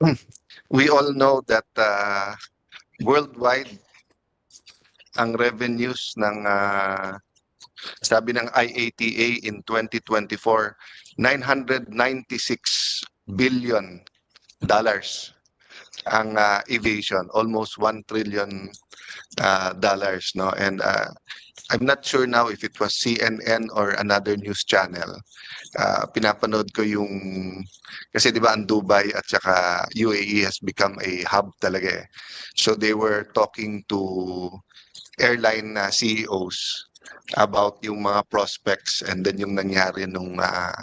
we all know that uh, worldwide ang revenues ng uh, sabi ng IATA in 2024 996 billion dollars ang uh, aviation almost 1 trillion uh, dollars no and uh, I'm not sure now if it was CNN or another news channel uh, pinapanood ko yung kasi 'di ba ang Dubai at saka UAE has become a hub talaga eh. So they were talking to airline na CEOs about yung mga prospects and then yung nangyari nung ah,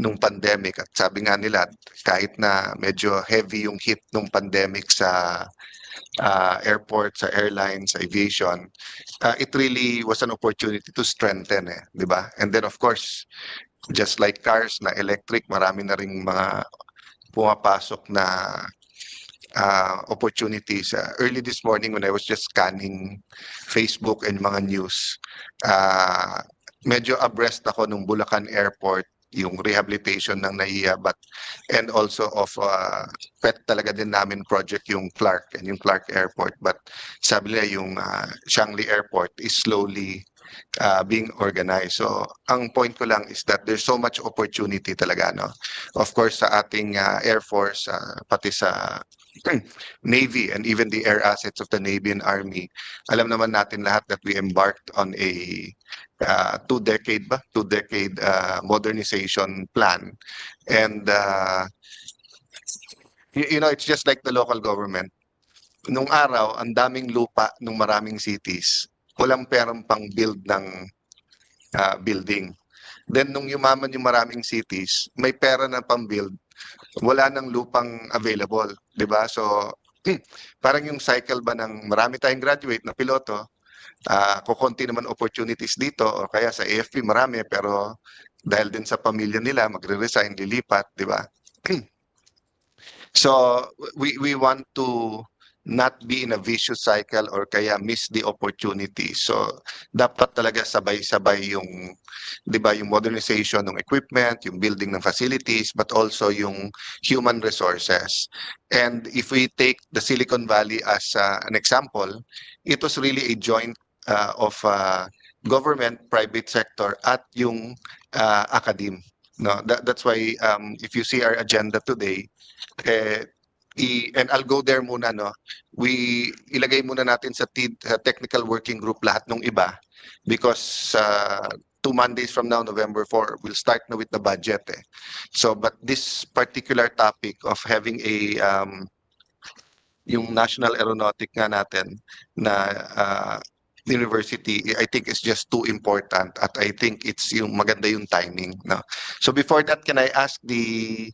nung pandemic at sabi nga nila kahit na medyo heavy yung hit nung pandemic sa ah, airport, sa airlines, sa aviation, ah, it really was an opportunity to strengthen eh, 'di ba? And then of course, just like cars na electric, marami na ring mga pumapasok na uh, opportunities. Uh, early this morning when I was just scanning Facebook and mga news, uh, medyo abreast ako nung Bulacan Airport yung rehabilitation ng NAIA but and also of uh, pet talaga din namin project yung Clark and yung Clark Airport but sabi nila yung uh, Shangli Airport is slowly uh, being organized. So, ang point ko lang is that there's so much opportunity talaga, no? Of course, sa ating uh, Air Force, uh, pati sa Navy and even the air assets of the Navy and Army, alam naman natin lahat that we embarked on a uh, two-decade ba? Two-decade uh, modernization plan. And, uh, you, you know, it's just like the local government. Nung araw, ang daming lupa nung maraming cities walang perang pang build ng ah, building. Then nung yumaman yung maraming cities, may pera na pang build, wala nang lupang available, 'di ba? So parang yung cycle ba ng marami tayong graduate na piloto, ah kukonti naman opportunities dito o kaya sa AFP marami pero dahil din sa pamilya nila magre-resign, lilipat, 'di ba? so we we want to not be in a vicious cycle or kaya miss the opportunity. So dapat talaga sabay-sabay yung 'di ba yung modernization ng equipment, yung building ng facilities but also yung human resources. And if we take the Silicon Valley as uh, an example, it was really a joint uh, of uh, government, private sector at yung uh, academe. No, that, that's why um, if you see our agenda today, eh, i and I'll go there muna no. We ilagay muna natin sa t- uh, technical working group lahat ng iba because uh, two Mondays from now November 4 we'll start na with the budget eh. So but this particular topic of having a um, yung National Aeronautic nga natin na uh, university I think is just too important at I think it's yung maganda yung timing no. So before that can I ask the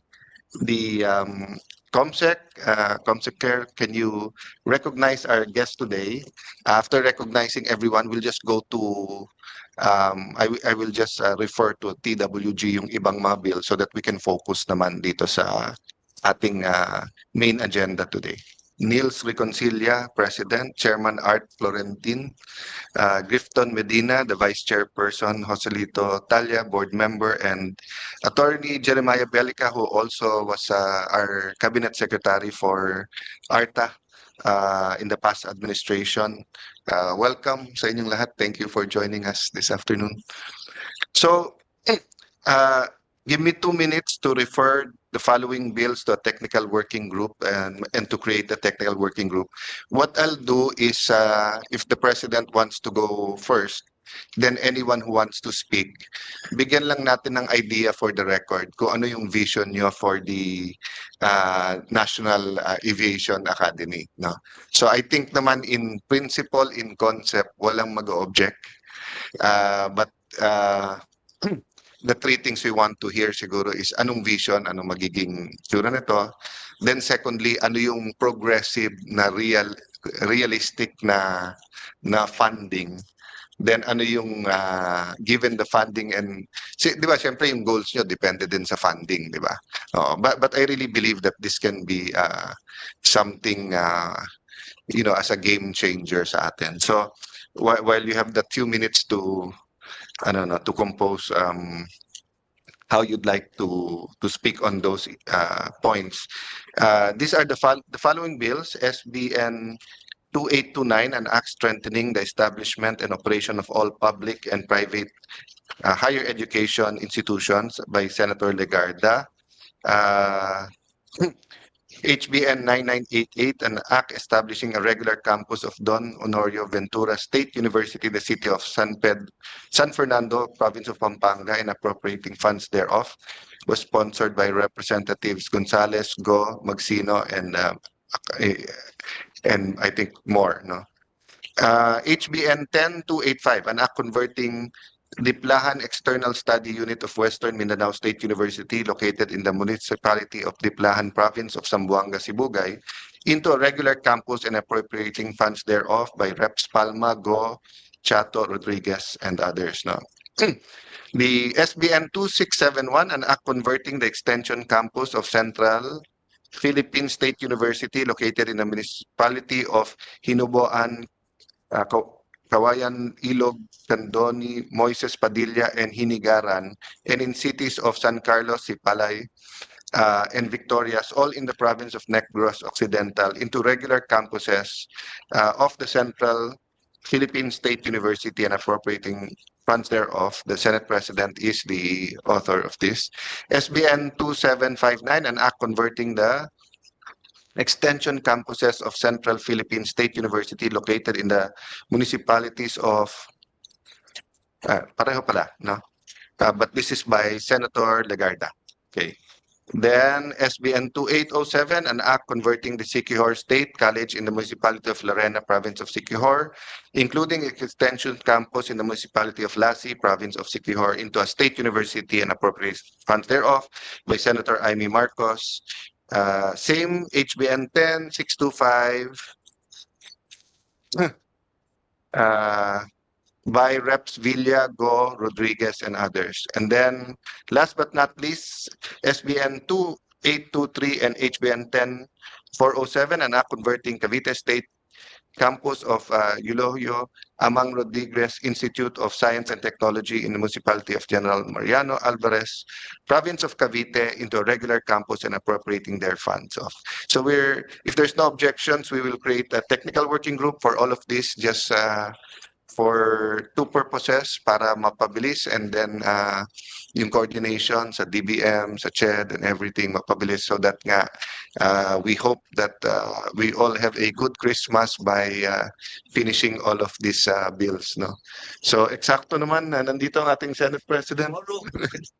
the um, Comsec, uh, Comsec Care, can you recognize our guest today? After recognizing everyone, we'll just go to, um, I, I will just uh, refer to TWG yung ibang mga bill so that we can focus naman dito sa ating uh, main agenda today. Nils Reconcilia, President, Chairman Art Florentin, uh, Grifton Medina, the Vice Chairperson, Joselito Talia, Board Member, and Attorney Jeremiah Belica, who also was uh, our Cabinet Secretary for ARTA uh, in the past administration. Uh, welcome sa inyong lahat. Thank you for joining us this afternoon. So, uh, give me two minutes to refer the following bills to a technical working group and, and to create a technical working group. What I'll do is, uh, if the president wants to go first, then anyone who wants to speak, bigyan lang natin ng idea for the record kung ano yung vision nyo for the uh, National uh, Aviation Academy. No? So I think naman in principle, in concept, walang mag-object. Uh, but uh, the three things we want to hear siguro is anong vision, anong magiging tsura nito. Then secondly, ano yung progressive na real realistic na na funding. Then ano yung ah, given the funding and si, 'di ba syempre yung goals nyo depende din sa funding, 'di ba? Oh, but but I really believe that this can be uh, something uh, you know as a game changer sa atin. So while, while you have that few minutes to ano no to compose um how you'd like to to speak on those uh, points. Uh, these are the fol- the following bills: SBN 2829, an act strengthening the establishment and operation of all public and private uh, higher education institutions by Senator Legarda. Uh, HBN 9988, an act establishing a regular campus of Don Honorio Ventura State University, the city of San Ped San Fernando, province of Pampanga, and appropriating funds thereof, was sponsored by Representatives Gonzales, Go, Magsino, and uh, and I think more. No, uh, HBN 10285, an act converting Diplahan External Study Unit of Western Mindanao State University located in the municipality of Diplahan Province of Zamboanga, Sibugay into a regular campus and appropriating funds thereof by Reps Palma, Go, Chato, Rodriguez, and others. No? the SBN 2671, an act converting the extension campus of Central Philippine State University located in the municipality of Hinuboan, uh, Kawayan, Ilog, Candoni, Moises Padilla, and Hinigaran, and in cities of San Carlos, Sipalay, uh, and Victorias, all in the province of Negros Occidental, into regular campuses uh, of the Central Philippine State University and appropriating funds thereof. The Senate President is the author of this. SBN 2759, an act converting the extension campuses of Central Philippine State University located in the municipalities of ah, pareho pala, no? Uh, but this is by Senator Legarda. Okay. Then SBN 2807, an act converting the Siquijor State College in the municipality of Lorena, province of Siquijor, including extension campus in the municipality of Lasi, province of Siquijor, into a state university and appropriate funds thereof by Senator Amy Marcos. Uh, same HBN 10 625 uh, by Reps Villa, Go, Rodriguez, and others. And then, last but not least, SBN 2823 and HBN 10407, an act converting Cavite State campus of uh, Eulogio Amang Rodriguez Institute of Science and Technology in the municipality of General Mariano Alvarez, province of Cavite, into a regular campus and appropriating their funds of. So we're, if there's no objections, we will create a technical working group for all of this, just uh, for two purposes, para mapabilis and then uh, yung coordination sa DBM, sa CHED and everything mapabilis so that nga uh, we hope that uh, we all have a good Christmas by uh, finishing all of these uh, bills. No? So eksakto naman na nandito ang ating Senate President.